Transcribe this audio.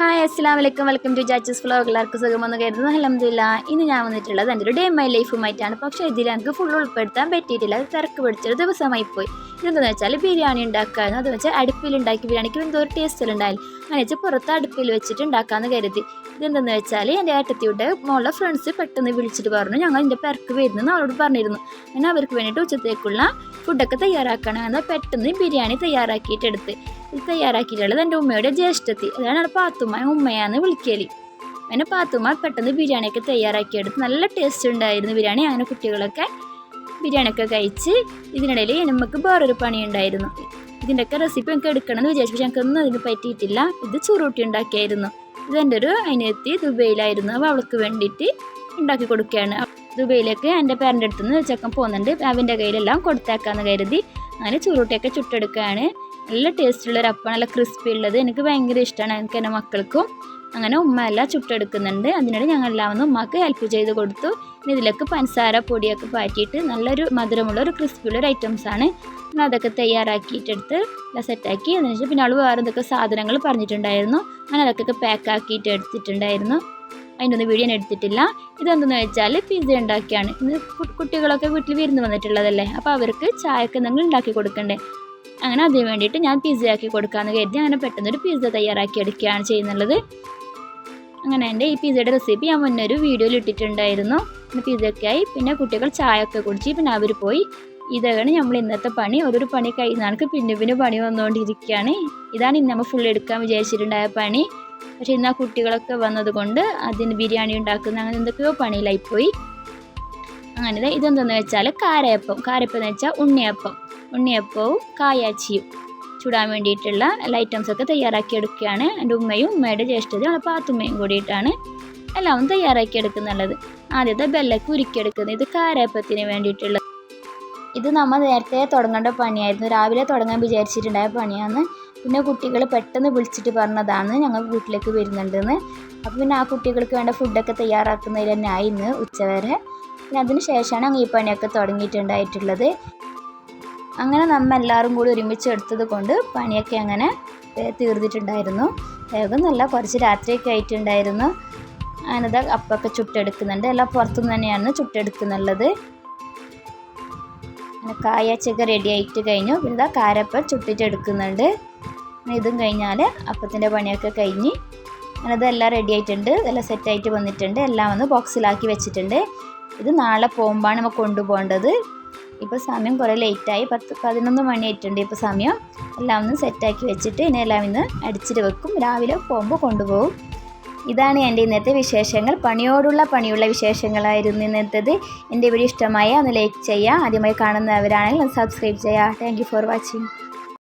Hi അസ്സാം വലൈക്കും welcome to ജാച്ചസ് ഫ്ലോഗ് എല്ലാവർക്കും സുഖമെന്ന് കരുതുന്നു. അലഹമില്ല ഇന്ന് ഞാൻ വന്നിട്ടുള്ളത് എന്റെ ഒരു ഡേ മൈ ലൈഫുമായിട്ടാണ് പക്ഷേ ഇതിൽ എനിക്ക് ഫുൾ ഉൾപ്പെടുത്താൻ പറ്റിയിട്ടില്ല. അത് തിരക്ക് പിടിച്ചൊരു ദിവസമായി പോയി. ഇതെന്താണെന്ന് വെച്ചാൽ ബിരിയാണി ഉണ്ടാക്കാമെന്ന് അത് വെച്ചാൽ അടുപ്പിൽ ഉണ്ടാക്കി ബിരിയാണിക്ക് എന്തോ ഒരു ടേസ്റ്റിൽ ഉണ്ടായില്ല അങ്ങനെ വെച്ചാൽ പുറത്ത് അടുപ്പിൽ വെച്ചിട്ട് ഉണ്ടാക്കാമെന്ന് കരുതി. ഇതെന്താണെന്ന് വെച്ചാൽ എന്റെ ഏട്ടത്തിയുടെ മോളുടെ ഫ്രണ്ട്സ് പെട്ടെന്ന് വിളിച്ചിട്ട് പറഞ്ഞു ഞങ്ങൾ എന്റെ പെരക്ക് വരുന്നെന്ന് അവളോട് പറഞ്ഞിരുന്നു. അങ്ങനെ അവർക്ക് വേണ്ടിയിട്ട് ഉച്ചത്തേക്കുള്ള ഫുഡൊക്കെ തയ്യാറാക്കണം. എന്നാൽ പെട്ടെന്ന് ബിരിയാണി തയ്യാറാക്കിയിട്ടെടുത്ത് ഇത് തയ്യാറാക്കിയിട്ടുള്ളത് എന്റെ ഉമ്മയുടെ ജ്യേഷ്ഠത്തി. അതാണ് പാത്തുമ്മ ഉമ്മയാന്ന് വിളിക്കൽ. അങ്ങനെ പാത്തുമ്മ പെട്ടെന്ന് ബിരിയാണിയൊക്കെ തയ്യാറാക്കിയെടുത്ത് നല്ല ടേസ്റ്റ് ഉണ്ടായിരുന്നു ബിരിയാണി. അങ്ങനെ കുട്ടികളൊക്കെ ബിരിയാണിയൊക്കെ കഴിച്ച് ഇതിനിടയിൽ നമുക്ക് വേറൊരു പണി ഉണ്ടായിരുന്നു ഇതിന്റെയൊക്കെ റെസിപ്പി എനിക്ക് എടുക്കണമെന്ന് വിചാരിച്ചു. പക്ഷെ ഞങ്ങൾക്കൊന്നും അതിന് പറ്റിയിട്ടില്ല. ഇത് ചുരുട്ടി ഉണ്ടാക്കിയായിരുന്നു. ഇതെന്റെ ഒരു അനിയത്തി ദുബൈയിലായിരുന്നു. അപ്പോൾ അവൾക്ക് വേണ്ടിയിട്ട് ഉണ്ടാക്കി കൊടുക്കുകയാണ്. ദുബൈയിലേക്ക് എന്റെ പേരന്റെ അടുത്ത് നിന്ന് ചെക്കൻ പോകുന്നുണ്ട്. അവന്റെ കയ്യിലെല്ലാം കൊടുത്തേക്കാന്ന് കരുതി അങ്ങനെ ചുരുട്ടിയൊക്കെ ചുട്ടെടുക്കുകയാണ്. നല്ല ടേസ്റ്റുള്ള ഒരു അപ്പം നല്ല ക്രിസ്പി ഉള്ളത്. എനിക്ക് ഭയങ്കര ഇഷ്ടമാണ് എനിക്ക് എന്റെ മക്കൾക്കും അങ്ങനെ ഉമ്മ എല്ലാം ചുട്ടെടുക്കുന്നുണ്ട്. അതിനിടെ ഞങ്ങൾ എല്ലാം ഒന്ന് ഉമ്മക്ക് ഹെൽപ്പ് ചെയ്ത് കൊടുത്തു. ഇതിലേക്ക് പഞ്ചസാര പൊടിയൊക്കെ പാറ്റിയിട്ട് നല്ലൊരു മധുരമുള്ള ഒരു ക്രിസ്പിയുള്ള ഒരു ആണ് ഞാൻ അതൊക്കെ തയ്യാറാക്കിയിട്ടെടുത്ത് എല്ലാം സെറ്റാക്കി അതിന് ശേഷം പിന്നെ അവൾ വേറെ എന്തൊക്കെ സാധനങ്ങൾ പറഞ്ഞിട്ടുണ്ടായിരുന്നു. അങ്ങനെ അതൊക്കെ പാക്ക് ആക്കിയിട്ട് എടുത്തിട്ടുണ്ടായിരുന്നു. അതിന്റെ ഒന്നും വീഡിയോ എടുത്തിട്ടില്ല. ഇതെന്തെന്ന് വെച്ചാൽ പിസ്സ ഉണ്ടാക്കിയാണ്. ഇന്ന് കുട്ടികളൊക്കെ വീട്ടിൽ വിരുന്ന് വന്നിട്ടുള്ളതല്ലേ? അപ്പോൾ അവർക്ക് ചായക്ക് എന്തെങ്കിലും ഉണ്ടാക്കി കൊടുക്കണ്ടേ? അങ്ങനെ അതിന് വേണ്ടിയിട്ട് ഞാൻ പിസ്സ ആക്കി കൊടുക്കാമെന്ന് കരുതി അങ്ങനെ പെട്ടെന്നൊരു പിസ്സ തയ്യാറാക്കി എടുക്കുകയാണ് ചെയ്യുന്നുള്ളത്. അങ്ങനെ എന്റെ ഈ പിസയുടെ റെസിപ്പി ഞാൻ മുന്നേ ഒരു വീഡിയോയിൽ ഇട്ടിട്ടുണ്ടായിരുന്നു. പിന്നെ പിസയൊക്കെ ആയി. പിന്നെ കുട്ടികൾ ചായ ഒക്കെ കുടിച്ച് പിന്നെ അവർ പോയി. ഇതാണ് നമ്മൾ ഇന്നത്തെ പണി. ഓരോരു പണി കഴിയുന്നതാണ് പിന്നെ പിന്നെ പണി വന്നുകൊണ്ടിരിക്കുകയാണ്. ഇതാണ് ഇന്ന് നമ്മൾ ഫുൾ എടുക്കാൻ വിചാരിച്ചിട്ടുണ്ടായ പണി. പക്ഷേ ഇന്ന് ആ കുട്ടികളൊക്കെ വന്നതുകൊണ്ട് അതിന് ബിരിയാണി ഉണ്ടാക്കുന്ന അങ്ങനെ എന്തൊക്കെയോ പണിയിലായിപ്പോയി അങ്ങനെ ഇതെന്തെന്ന് വെച്ചാൽ കാരയപ്പം. കാരയപ്പം എന്ന് വെച്ചാൽ ഉണ്ണിയപ്പം. ഉണ്ണിയപ്പവും കായാച്ചിയും. ചുടാൻ വേണ്ടിയിട്ടുള്ള എല്ലാ ഐറ്റംസൊക്കെ തയ്യാറാക്കി എടുക്കുകയാണ്. എന്റെ ഉമ്മയും ഉമ്മയുടെ ജ്യേഷ്ഠതയും അവളെ പാത്തുമ്മയും കൂടിയിട്ടാണ് എല്ലാം തയ്യാറാക്കി എടുക്കുന്നുള്ളത്. ആദ്യത്തെ ബെല്ലക്ക് ഉരുക്കിയെടുക്കുന്നത് ഇത് കാരയപ്പത്തിന് വേണ്ടിയിട്ടുള്ള ഇത് നമ്മൾ നേരത്തെ തുടങ്ങേണ്ട പണിയായിരുന്നു. രാവിലെ തുടങ്ങാൻ വിചാരിച്ചിട്ടുണ്ടായ പണിയാണ്. പിന്നെ കുട്ടികൾ പെട്ടെന്ന് വിളിച്ചിട്ട് പറഞ്ഞതാണ് ഞങ്ങൾ വീട്ടിലേക്ക് വരുന്നുണ്ടെന്ന്. അപ്പോൾ പിന്നെ ആ കുട്ടികൾക്ക് വേണ്ട ഫുഡൊക്കെ തയ്യാറാക്കുന്നതിൽ തന്നെ ആയിരുന്നു ഉച്ചവരെ. പിന്നെ അതിന് ശേഷമാണ് ഈ പണിയൊക്കെ തുടങ്ങിയിട്ടുണ്ടായിട്ടുള്ളത്. അങ്ങനെ നമ്മ എല്ലാവരും കൂടി ഒരുമിച്ച് എടുത്തത് കൊണ്ട് പണിയൊക്കെ അങ്ങനെ തീർന്നിട്ടുണ്ടായിരുന്നു. വേഗം നല്ല കുറച്ച് രാത്രിയൊക്കെ ആയിട്ടുണ്ടായിരുന്നു. അങ്ങനത്തെ അപ്പൊക്കെ ചുട്ടെടുക്കുന്നുണ്ട്. എല്ലാം പുറത്തുനിന്ന് തന്നെയാണ് ചുട്ടെടുക്കുന്നുള്ളത്. അങ്ങനെ കായച്ചൊക്കെ റെഡി ആയിട്ട് കഴിഞ്ഞു. പിന്നെ ഇതാ കാരപ്പ ചുട്ടിട്ട് എടുക്കുന്നുണ്ട് ഇതും കഴിഞ്ഞാൽ അപ്പത്തിന്റെ പണിയൊക്കെ കഴിഞ്ഞ് അങ്ങനെ എല്ലാം റെഡി ആയിട്ടുണ്ട്. എല്ലാം സെറ്റായിട്ട് വന്നിട്ടുണ്ട്. എല്ലാം ഒന്ന് ബോക്സിലാക്കി വെച്ചിട്ടുണ്ട്. ഇത് നാളെ പോകുമ്പോഴാണ് നമ്മൾ കൊണ്ടുപോകേണ്ടത്. ഇപ്പോൾ സമയം കുറേ ലേറ്റായി പത്ത് പതിനൊന്ന് മണി ആയിട്ടുണ്ട് ഇപ്പോൾ സമയം. എല്ലാം ഒന്ന് സെറ്റാക്കി വെച്ചിട്ട് ഇനി എല്ലാം ഇന്ന് അടിച്ചിട്ട് വെക്കും. രാവിലെ പോകുമ്പോൾ കൊണ്ടുപോകും. ഇതാണ് എന്റെ ഇന്നത്തെ വിശേഷങ്ങൾ. പണിയോടുള്ള പണിയുള്ള വിശേഷങ്ങളായിരുന്നു ഇന്നത്തേത്. എന്റെ വീഡിയോ ഇഷ്ടമായ ഒന്ന് ലൈക്ക് ചെയ്യുക ആദ്യമായി കാണുന്നവരാണെങ്കിൽ സബ്സ്ക്രൈബ് ചെയ്യുക താങ്ക് ഫോർ വാച്ചിങ്